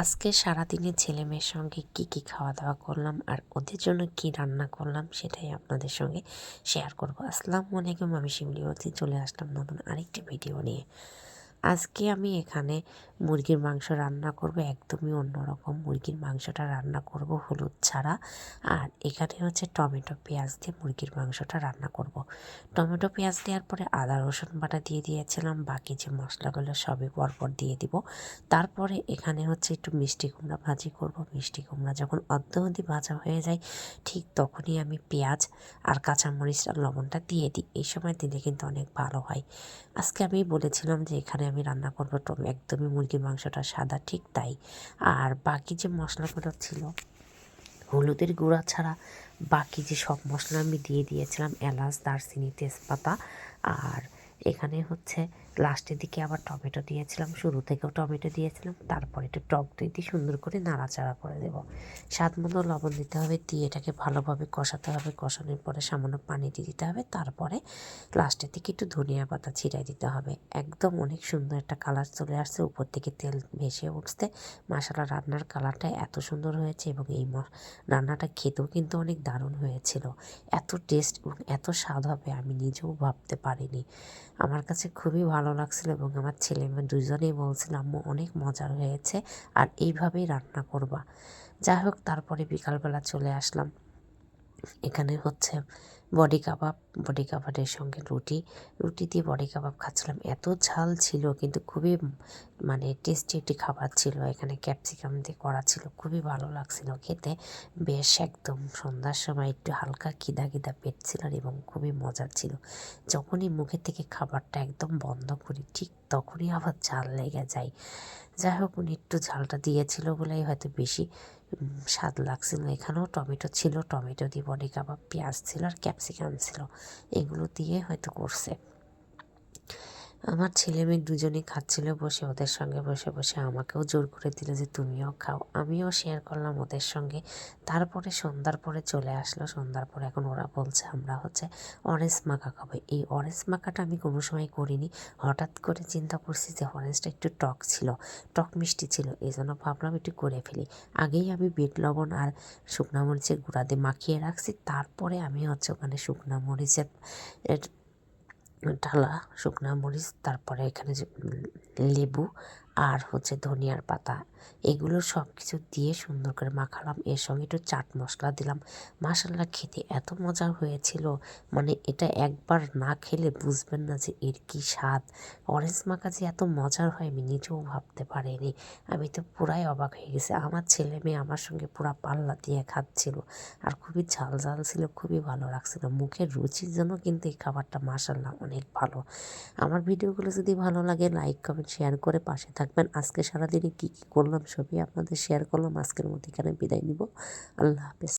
আজকে সারাদিনে ছেলে মেয়ের সঙ্গে কী কী খাওয়া দাওয়া করলাম আর ওদের জন্য কি রান্না করলাম সেটাই আপনাদের সঙ্গে শেয়ার করব। আসসালামু আলাইকুম, আমি শিমলি চলে আসলাম নতুন আরেকটি ভিডিও নিয়ে। আজকে আমি এখানে মুরগির মাংস রান্না করব একদমই অন্যরকম। মুরগির মাংসটা রান্না করব হলুদ ছাড়া। আর এখানে হচ্ছে টমেটো পেঁয়াজ দিয়ে মুরগির মাংসটা রান্না করব। টমেটো পেঁয়াজ দেওয়ার পরে আদা, রসুন বাটা দিয়ে দিয়েছিলাম। বাকি যে মশলাগুলো সবই পরপর দিয়ে দিব। তারপরে এখানে হচ্ছে একটু মিষ্টি কুমড়া ভাজি করব। মিষ্টি কুমড়া যখন অর্ধহদি ভাজা হয়ে যায়, ঠিক তখনই আমি পেঁয়াজ আর কাঁচামরিচ আর লবণটা দিয়ে দিই। এই সময় দিলে কিন্তু অনেক ভালো হয়। আজকে আমি বলেছিলাম যে এখানে আমি রান্না করব একদমই মুরগির মাংসটা সাদা, ঠিক তাই। আর বাকি যে মশলাগুলো ছিল, হলুদের গুঁড়া ছাড়া বাকি যে সব মশলা আমি দিয়ে দিয়েছিলাম এলাচ, দারচিনি, তেজপাতা। আর এখানে হচ্ছে লাস্টের দিকে আবার টমেটো দিয়েছিলাম, শুরু থেকেও টমেটো দিয়েছিলাম, তারপরে একটু টক দই দিয়ে সুন্দর করে নাড়াচাড়া করে দেব। স্বাদ মতো লবণ দিতে হবে দিয়ে এটাকে ভালোভাবে কষাতে হবে, কষানোর পরে সামান্য পানি দিয়ে দিতে হবে, তারপরে লাস্টের দিকে একটু ধনিয়া পাতা ছিটাই দিতে হবে। একদম অনেক সুন্দর একটা কালার চলে আসছে, উপর থেকে তেল ভেসে উঠতে মশালা রান্নার কালারটা এত সুন্দর হয়েছে এবং এই রান্নাটা খেতেও কিন্তু অনেক দারুণ হয়েছিল। এত টেস্ট এবং এত স্বাদ হবে আমি নিজেও ভাবতে পারিনি। আমার কাছে খুবই ভালো লাগছিল এবং আমার ছেলে মেয়ে দুজনেই বলছিল, আম্মু, অনেক মজার হয়েছে আর এইভাবেই রান্না করবা। যাই হোক, তারপরে বিকালবেলা চলে আসলাম। এখানে হচ্ছে বডি কাবাব, বডি কাবাবের সঙ্গে রুটি। রুটি দিয়ে বডি কাবাব খাচ্ছিলাম। এত ঝাল ছিল, কিন্তু খুবই মানে টেস্টি একটি খাবার ছিল। এখানে ক্যাপসিকাম দিয়ে করা ছিল। খুবই ভালো লাগছিল খেতে। বেশ একদম সন্ধ্যার সময় একটু হালকা খিদা খিদা পেট ছিল এবং খুবই মজার ছিল। যখনই মুখের থেকে খাবারটা একদম বন্ধ করি, ঠিক তখনই আবার ঝাল লেগে যায়। যাই হোক, উনি একটু ঝালটা দিয়েছিল বলেই হয়তো বেশি স্বাদ লাগছিল এখানেও টমেটো ছিল। টমেটো দিয়ে বডি কাবাব, পেঁয়াজ ছিল আর ক্যাপসিকাম ছিল এগুলো দিয়ে হয়তো করছে। আমার ছেলে মেয়ে দুজনেই খাচ্ছিল বসে, ওদের সঙ্গে বসে বসে আমাকেও জোর করে দিল যে তুমিও খাও। আমিও শেয়ার করলাম ওদের সঙ্গে। তারপরে সন্ধ্যার পরে চলে আসলো। সন্ধ্যার পরে এখন ওরা বলছে, আমরা হচ্ছে অরেঞ্জ মাখা খাব। এই অরেঞ্জ মাখাটা আমি কোনো সময় করিনি। হঠাৎ করে চিন্তা করছি যে অরেঞ্জটা একটু টক ছিল, টক মিষ্টি ছিল এই জন্য ভাবলাম একটু করে ফেলি। আগেই আমি বিট, লবণ আর শুকনা মরিচের গুঁড়া দিয়ে মাখিয়ে রাখছি। তারপরে আমি হচ্ছে ওখানে শুকনা মরিচের ঢালা শুকনা মরিচ তারপরে এখানে যে লেবু আর হচ্ছে ধনিয়ার পাতা। এগুলো সব কিছু দিয়ে সুন্দর করে মাখালাম। এর সঙ্গে একটু চাট মশলা দিলাম। মাসাল্লা খেতে এত মজা হয়েছিল। মানে এটা একবার না খেলে বুঝবেন না যে এর কী স্বাদ। অরেঞ্জ মাখা যে এত মজার হয়, আমি নিজেও ভাবতে পারিনি। আমি তো পুরাই অবাক হয়ে গেছি। আমার ছেলে মেয়ে আমার সঙ্গে পুরা পাল্লা দিয়ে খাচ্ছিল। আর খুবই ঝাল ঝাল ছিল, খুবই ভালো লাগছিল। মুখের রুচির জন্য কিন্তু এই খাবারটা মাসাল্লাহ অনেক ভালো। আমার ভিডিওগুলো যদি ভালো লাগে, লাইক, কমেন্ট, শেয়ার করে পাশে থাকবেন। আজকে সারাদিনে কী কী করলাম সবই আপনাদের শেয়ার করলাম। আজকের মধ্যে এখানে বিদায় নিব। আল্লাহ হাফেজ।